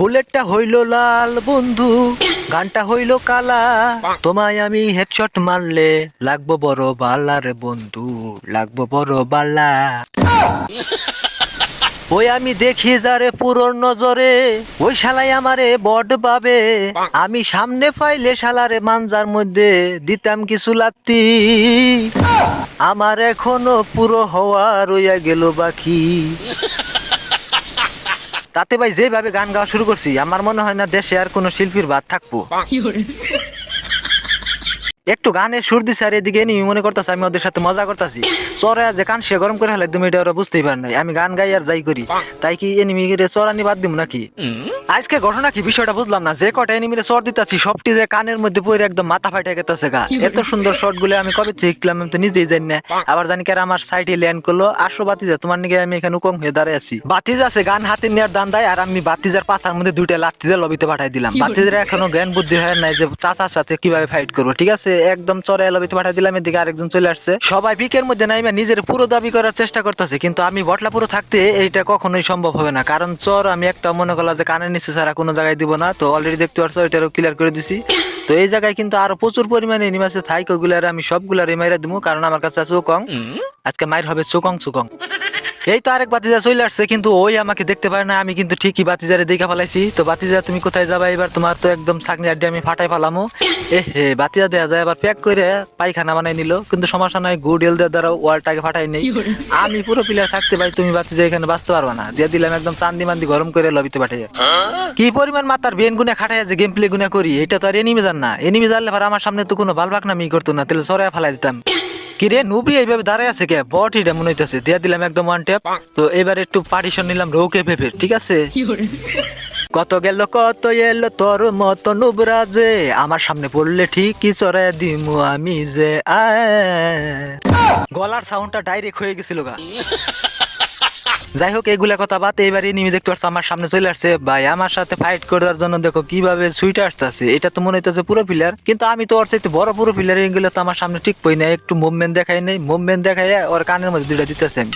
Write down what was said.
বুলেটটা হইল লাল বন্ধু, গানটা হইল কালা। তোমায় আমি হেডশট মারলে লাগবো বড় বালা রে বন্ধু, লাগবো বড় বালা। ওই আমি দেখি যারে পুরোর নজরে, ওই শালাই আমারে বড পাবে আমি সামনে পাইলে শালারে মানজার মধ্যে দিতাম কিছু লাত্তি। আমার এখনও পুরো হওয়া রইয়া গেল বাকি। তাতে ভাই যেভাবে গান গাওয়া শুরু করছি আমার মনে হয় না দেশে আর কোন শিল্পীর বাদ থাকব। একটু গানের সুর দিছে আর এদিকে নিয়ে মনে করতেছে আমি ওদের সাথে মজা করতেছি। চরা যে কান সে গরম করে হলে তুমি এটা ওরা বুঝতেই পার নাই। আমি গান গাই আর যাই করি। তাই কি এনিমি চরানি বাদ দিব নাকি? আজকে ঘটনা কি? বিষয়টা বুঝলাম না। যে কটা এনিমিরে চর দিতেছি সবটি যে কানের মধ্যে পড়ে একদম মাথা ফাটে গেতেছে গা। এত সুন্দর শর্টগুলো আমি কবে শিখলাম আমি তো নিজেই জানি না। আবার জানি কি আর আমার সাইডে ল্যান্ড করল। আসো বাতিজা তোমার নিকে আমি এখানে কম হয়ে দাঁড়ায় আছি। বাতিজ আছে গান হাতে নেওয়ার দান দেয় আর আমি বাতিজার পাশার মধ্যে দুইটা লাত্তিজা লবিতে পাঠাই দিলাম। বাতিজার এখনও জ্ঞান বুদ্ধি হয় নাই যে চাচার সাথে কীভাবে ফাইট করব ঠিক আছে? একদম চরে লবিতে পাঠাই দিলাম এদিকে আরেকজন চলে আসছে। সবাই পিকের মধ্যে নাইমা নিজের পুরো দাবি করার চেষ্টা করতেছে কিন্তু আমি বটলা পুরো থাকতে এইটা কখনোই সম্ভব হবে না। কারণ চর আমি একটা মনে করলাম যে কানের নিচে ছাড়া কোনো জায়গায় দিব না। তো অলরেডি দেখতে পারছ এটারও ক্লিয়ার করে দিছি। তো এই জায়গায় কিন্তু আরও প্রচুর পরিমাণে নিমাসে থাইক ওগুলার আমি সবগুলার মাইরা দিব কারণ আমার কাছে আছে কং আজকে মাইর হবে সুকং চুকং এই তো আরেক বাতিজা চলে আসছে কিন্তু ওই আমাকে দেখতে পারে না আমি কিন্তু ঠিকই বাতিজারে দেখা ফেলাইছি। তো বাতিজা তুমি কোথায় যাবা? এবার তোমার তো একদম চাকনি আড্ডি আমি ফাটাই ফেলামো। এ হে বাতিজা দেয়া যায় এবার প্যাক করে পায়খানা বানাই নিল। কিন্তু সমস্যা নাই গুড দেওয়ার দ্বারা ওয়ালটাকে ফাটাই নেই। আমি পুরো প্লেয়ার থাকতে পাই তুমি বাতিজা এখানে বাঁচতে পারবা না। দিয়ে দিলাম একদম চান্দি মান্দি গরম করে লবিতে পাঠাই কি পরিমাণ মাতার বেন গুনে খাটাই যে গেম প্লে গুনে করি এটা তো আর এনিমি জান না। এনিমি জানলে পর আমার সামনে তো কোনো বালবাক নামি করতো না তাহলে সরাই ফেলাই দিতাম। কি রে নুবরি এইভাবে দাঁড়ায় আছে কে? বটিটা মনে হইতেছে দিয়া দিলাম একদম ওয়ান ট্যাপ তো এবার একটু পার্টিশন নিলাম রৌকে ভেবে ঠিক আছে? কত গেল কত এলো তোর মত নুবরা যে? আমার সামনে পড়লে ঠিকই চড়াই দিম আমি যে। গলার সাউন্ডটা ডাইরেক্ট হয়ে গেছিল গা। যাই হোক এগুলা কথা বাদ এবারে নিমি দেখতে পাচ্ছ আমার সামনে চলে আসছে। ভাই, আমার সাথে ফাইট করার জন্য দেখো কীভাবে সুইটার আসতেছে, এটা তো মনে হইতেছে পুরো প্লেয়ার কিন্তু আমি তো ওর চাইতে বড় পুরো প্লেয়ার এগুলো তো আমার সামনে ঠিক পাই না একটু মুভমেন্ট দেখাই নেই মুভমেন্ট দেখাই ওর কানের মধ্যে দুটা দিতেছে। আমি